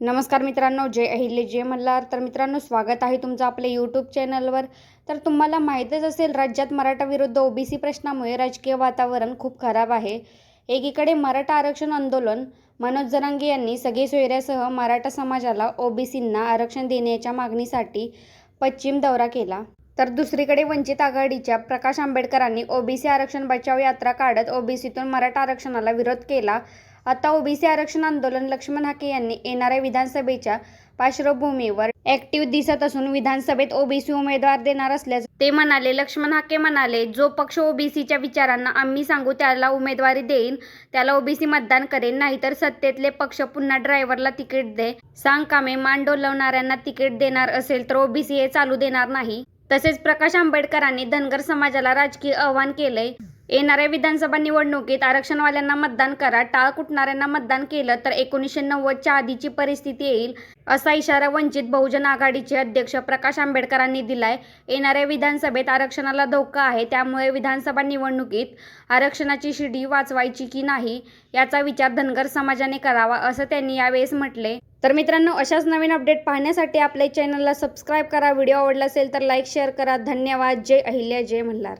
नमस्कार मित्रांनो जय अहिल्य जय मल्हार. तर मित्रांनो स्वागत आहे तुमचं आपल्या यूट्यूब चॅनलवर तर तुम्हाला माहीतच असेल राज्यात मराठा विरुद्ध ओबीसी प्रश्नामुळे राजकीय वातावरण खूप खराब आहे. एकीकडे मराठा आरक्षण आंदोलन मनोज जरांगे यांनी सगळे सोयऱ्यासह मराठा समाजाला ओबीसींना आरक्षण देण्याच्या मागणीसाठी पश्चिम दौरा केला. तर दुसरीकडे वंचित आघाडीच्या प्रकाश आंबेडकरांनी ओबीसी आरक्षण बचाव यात्रा काढत ओबीसीतून मराठा आरक्षणाला विरोध केला. आता ओबीसी आरक्षण आंदोलन लक्ष्मण हाके यांनी येणाऱ्या विधानसभेच्या पार्श्वभूमीवर ऍक्टिव्ह दिसत असून विधानसभेत ओबीसी उमेदवार देणार असल्याचं ते म्हणाले. लक्ष्मण हाके म्हणाले जो पक्ष ओबीसीच्या विचारांना आम्ही सांगू त्याला उमेदवारी देईन. त्याला ओबीसी मतदान करेन. नाहीतर सत्तेतले पक्ष पुन्हा ड्रायव्हरला तिकीट दे. सांग कामे मान डोलवणाऱ्यांना तिकीट देणार असेल तर ओबीसी हे चालू देणार नाही. तसेच प्रकाश आंबेडकरांनी धनगर समाजाला राजकीय आव्हान केलंय. येणाऱ्या विधानसभा निवडणुकीत आरक्षणवाल्यांना मतदान करा टाळ कुटणाऱ्यांना मतदान केलं तर एकोणीसशे नव्वदच्या आधीची परिस्थिती येईल असा इशारा वंचित बहुजन आघाडीचे अध्यक्ष प्रकाश आंबेडकरांनी दिलाय. येणाऱ्या विधानसभेत आरक्षणाला धोका आहे त्यामुळे विधानसभा निवडणुकीत आरक्षणाची शिडी वाचवायची की नाही याचा विचार धनगर समाजाने करावा असं त्यांनी यावेळेस म्हटले. तर मित्रांनो अशाच नवीन अपडेट पाहण्यासाठी आपल्या चॅनलला सबस्क्राईब करा व्हिडिओ आवडला असेल तर लाईक शेअर करा. धन्यवाद. जय अहिल्या जय म्हणणार